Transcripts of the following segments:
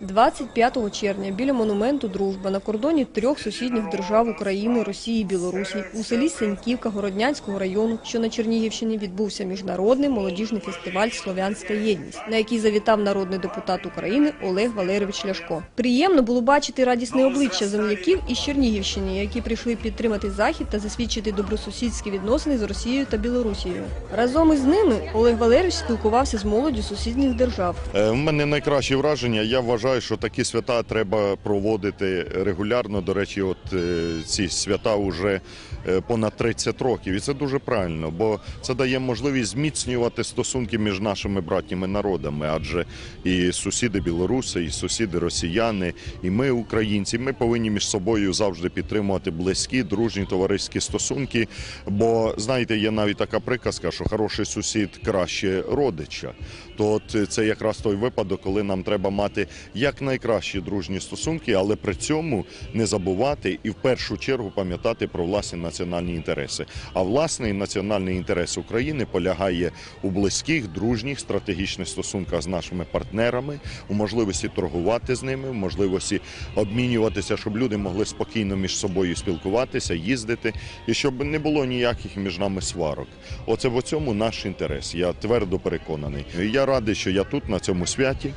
25 червня біля монументу «Дружба» на кордоні трьох сусідніх держав України, Росії і Білорусі у селі Сеньківка Городнянського району, що на Чернігівщині, відбувся міжнародний молодіжний фестиваль «Слов'янська єдність», на який завітав народний депутат України Олег Валерійович Ляшко. Приємно було бачити радісне обличчя земляків із Чернігівщини, які прийшли підтримати захід та засвідчити добросусідські відносини з Росією та Білорусією. Разом із ними Олег Валерійович спілкувався з молоддю сусідніх держав. Е, В мене найкращі враження. Я вважаю, що такі свята треба проводити регулярно. До речі, от е, ці свята вже е, понад 30 років, і це дуже правильно, бо це дає можливість зміцнювати стосунки між нашими братніми народами, адже і сусіди білоруси, і сусіди росіяни, і ми, українці, ми повинні між собою завжди підтримувати близькі, дружні товариські стосунки. Бо знаєте, є навіть така приказка, що хороший сусід краще родича. То от це якраз той випадок, коли нам треба мати якнайкращі дружні стосунки, але при цьому не забувати і в першу чергу пам'ятати про власні національні інтереси. А власний національний інтерес України полягає у близьких, дружніх, стратегічних стосунках з нашими партнерами, у можливості торгувати з ними, в можливості обмінюватися, щоб люди могли спокійно між собою спілкуватися, їздити, і щоб не було ніяких між нами сварок. Оце в цьому наш інтерес. Я твердо переконаний. Я радий, що я тут на цьому святі.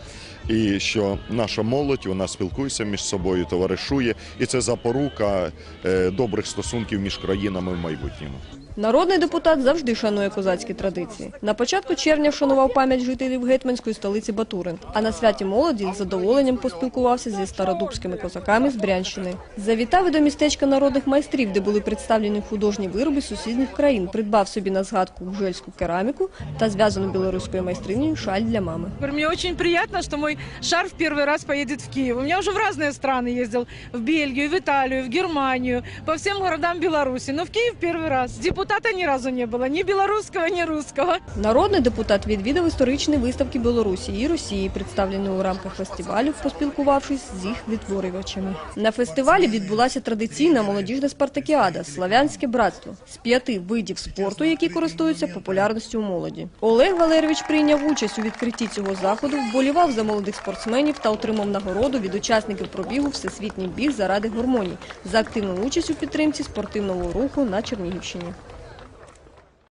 І що наша молодь вона спілкується між собою, товаришує, і це запорука е, добрих стосунків між країнами в майбутньому. Народний депутат завжди шанує козацькі традиції. На початку червня вшанував пам'ять жителів гетьманської столиці Батурин, а на святі молоді з задоволенням поспілкувався зі стародубськими козаками з Брянщини. Завітав і до містечка народних майстрів, де були представлені художні вироби сусідніх країн. Придбав собі на згадку гжельську кераміку та зв'язану білоруською майстринею шаль для мами. Мне очень приятно, что мой шарф первый раз поедет в Киев. У меня уже в разные страны ездил. В Бельгию, в Италию, в Германию, по всем городам Беларуси. Но в Киев первый раз. Депутата ни разу не было. Ни белорусского, ни русского. Народний депутат відвідав історичні виставки Білорусі і Росії, представлені у рамках фестивалю, поспілкувавшись з їх відтворювачами. На фестивалі відбулася традиційна молодіжна спартакіада Славянське братство з п'яти видів спорту, які користуються популярністю у молоді. Олег Валерійович прийняв участь у відкритті цього заходу, вболівав за молодих спортсменів та отримав нагороду від учасників пробігу Всесвітній біг заради гормоній за активну участь у підтримці спортивного руху на Чернігівщині.